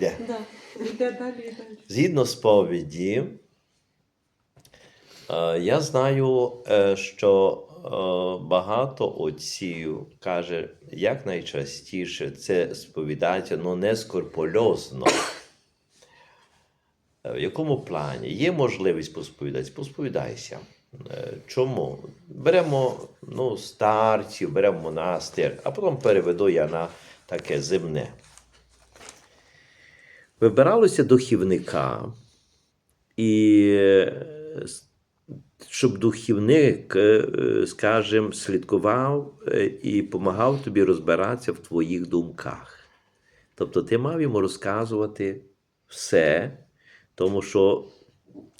йде. Да. Йде далі і. Згідно сповіді, е, я знаю, е, що е, багато отців каже, як найчастіше це сповідається, ну не скорпольозно. В якому плані? Є можливість посповідатися? Посповідайся. Чому? Беремо ну, старців, беремо монастир, а потім переведу я на таке земне. Вибиралося духівника, і е, щоб духівник, е, скажімо, слідкував е, і допомагав тобі розбиратися в твоїх думках. Тобто ти мав йому розказувати все, тому що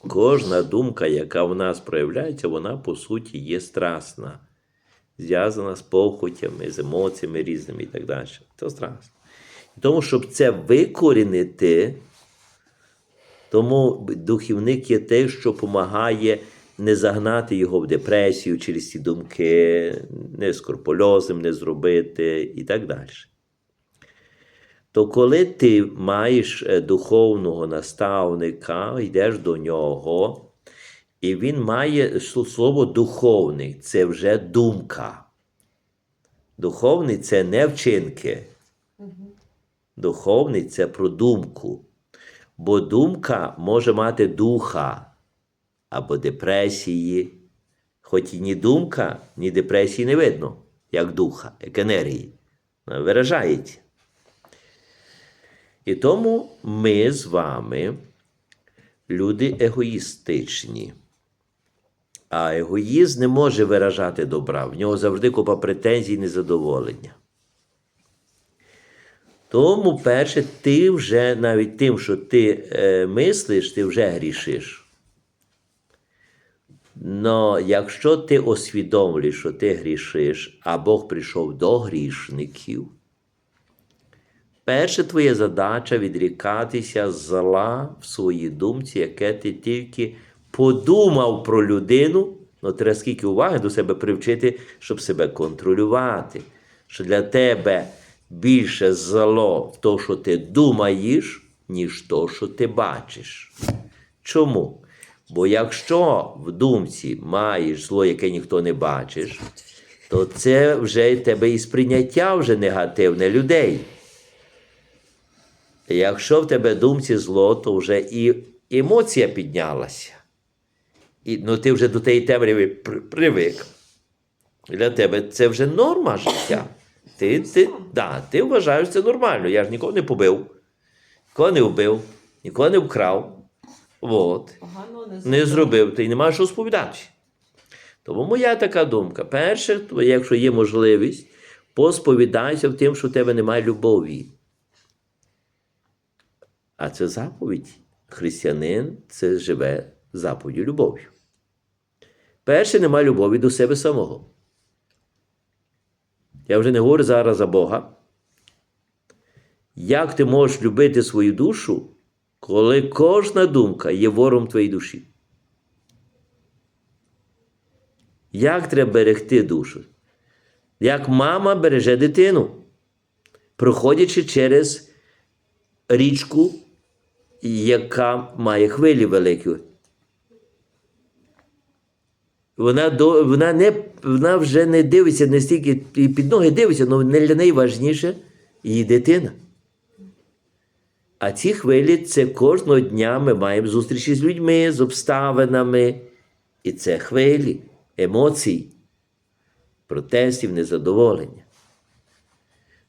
кожна думка, яка в нас проявляється, вона по суті є страсна, зв'язана з похотями, з емоціями різними і так далі. Це страсно. Тому, щоб це викорінити, тому духівник є те, що допомагає не загнати його в депресію через ці думки, не скорпольозним не зробити і так далі. То коли ти маєш е, духовного наставника, йдеш до нього, і він має слово духовний це вже думка. Духовний це не вчинки. Духовний це про думку. Бо думка може мати духа або депресії. Хоч і ні думка, ні депресії не видно, як духа, як енергії. Виражається. І тому ми з вами люди егоїстичні. А егоїзм не може виражати добра. В нього завжди купа претензій і незадоволення. Тому, перше, ти вже навіть тим, що ти е, мислиш, ти вже грішиш. Но якщо ти усвідомлюєш, що ти грішиш, а Бог прийшов до грішників, перша твоя задача відрікатися зла в своїй думці, яке ти тільки подумав про людину, ну треба скільки уваги до себе привчити, щоб себе контролювати. Що для тебе більше зло в тому, що ти думаєш, ніж то, що ти бачиш. Чому? Бо якщо в думці маєш зло, яке ніхто не бачиш, то це вже в тебе і сприйняття вже негативне людей. Якщо в тебе думці зло, то вже і емоція піднялася. І, ну, ти вже до тієї темряви привик. Для тебе це вже норма життя. Ти, ти, да, ти вважаєш це нормально. Я ж нікого не побив, нікого не вбив, нікого не вкрав. От Погано не, не зробив, ти не маєш що сповідати. Тому моя така думка: перше, якщо є можливість, посповідайся в тим, що в тебе немає любові. А це заповідь. Християнин це живе заповіддю любов'ю. Перше, немає любові до себе самого. Я вже не говорю зараз за Бога. Як ти можеш любити свою душу, коли кожна думка є вором твоєї душі? Як треба берегти душу? Як мама береже дитину, проходячи через річку, яка має хвилі великі. Вона, до, вона, не, вона вже не дивиться не стільки і під ноги дивиться, але для неї важніше її дитина. А ці хвилі це кожного дня ми маємо зустрічі з людьми, з обставинами. І це хвилі, емоцій, протестів, незадоволення.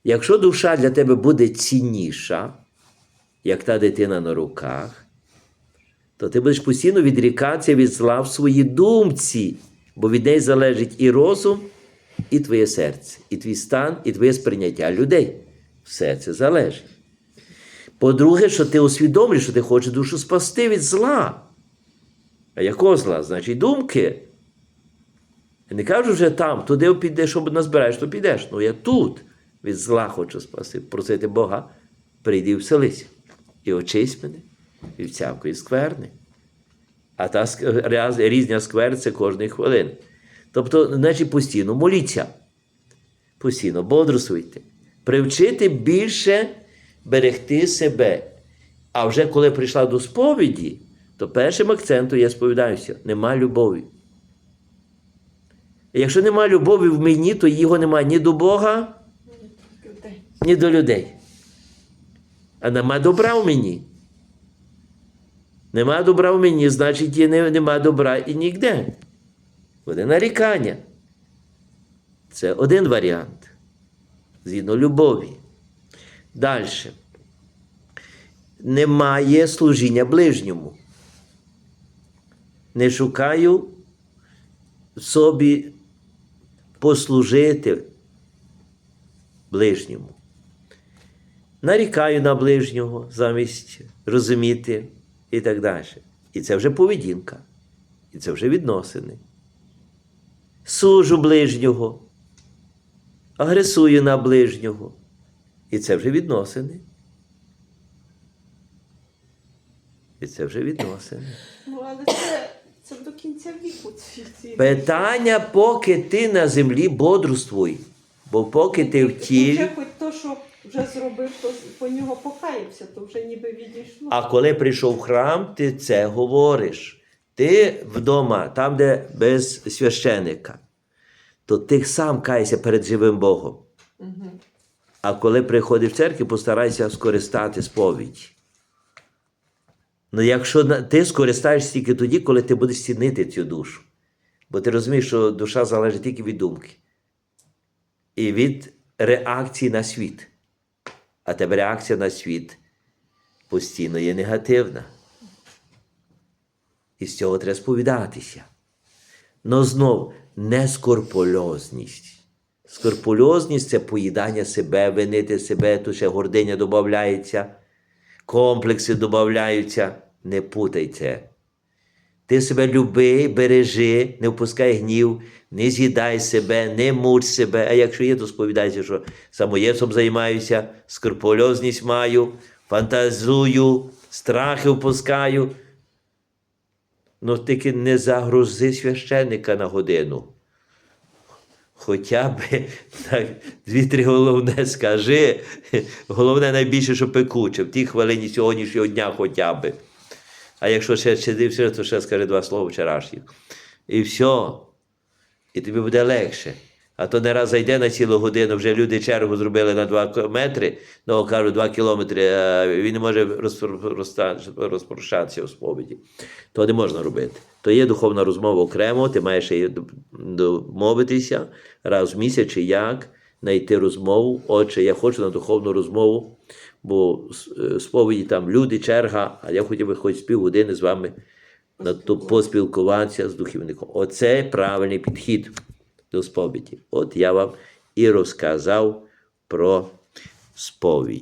Якщо душа для тебе буде цінніша, як та дитина на руках, то ти будеш постійно відрікатися від зла в своїй думці, бо від неї залежить і розум, і твоє серце, і твій стан, і твоє сприйняття людей. Все це залежить. По-друге, що ти усвідомлюєш, що ти хочеш душу спасти від зла. А якого зла? Значить, думки. Я не кажу вже там, туди підеш, щоб назбираєш, то підеш. Ну я тут від зла хочу спасти, просити Бога, прийди і вселися. І очись мене від всякої скверни. А та різня сквер це кожної хвилини. Тобто, значить, постійно моліться, постійно бодрствуйте, привчити більше берегти себе А вже коли прийшла до сповіді, то першим акцентом я сповідаюся: нема любові. І Якщо нема любові в мені, то його немає ні до Бога, ні до людей. А нема добра в мені. Нема добра в мені, значить, і нема добра і ніде. Буде нарікання. Це один варіант. Згідно любові. Далі. Немає служіння ближньому. Не шукаю собі послужити ближньому. Нарікаю на ближнього замість розуміти і так далі. І це вже поведінка. І це вже відносини. Сужу ближнього, агресую на ближнього. І це вже відносини. І це вже відносини. Ну, але це, це до кінця віку ці. Питання, поки ти на землі бодрствуй. Бо поки ти в тілі. Хоч то, що вже зробив, то по нього покаявся, то вже ніби відійшло. А коли прийшов в храм, ти це говориш. Ти вдома, там, де без священика, то ти сам кайся перед живим Богом. Угу. А коли приходиш в церкву, постарайся скористати сповідь. Ну, якщо ти скористаєшся тільки тоді, коли ти будеш цінити цю душу. Бо ти розумієш, що душа залежить тільки від думки і від реакції на світ. А тебе реакція на світ постійно є негативна. І з цього треба сповідатися. Но знов не скорпульозність. Скорпульозність це поїдання себе, винити себе, тут ще гординя додається, комплекси додаються. Не путай це. Ти себе люби, бережи, не впускай гнів, не з'їдай себе, не муч себе. А якщо є, то сповідайся, що самоєцом займаюся, скрупульозність маю, фантазую, страхи впускаю. Ну тільки не загрузи священника на годину. Хоча б дві-три головне скажи. Головне найбільше, що пекуче, в тій хвилині сьогоднішнього дня хоча б. А якщо ще сидився, то ще скажи два слова вчорашніх. І все. І тобі буде легше. А то не раз зайде на цілу годину, вже люди чергу зробили на 2 метри, ну кажуть, 2 кілометри, а він не може розпро- розста- розпорушатися у сповіді. То не можна робити. То є духовна розмова окремо, ти маєш її домовитися раз в місяць чи як, знайти розмову. Отже, я хочу на духовну розмову, бо е, сповіді там люди, черга, а я хотів би хоч півгодини з вами на то поспілкуватися з духовником. Оце правильний підхід до сповіді. От я вам і розказав про сповідь.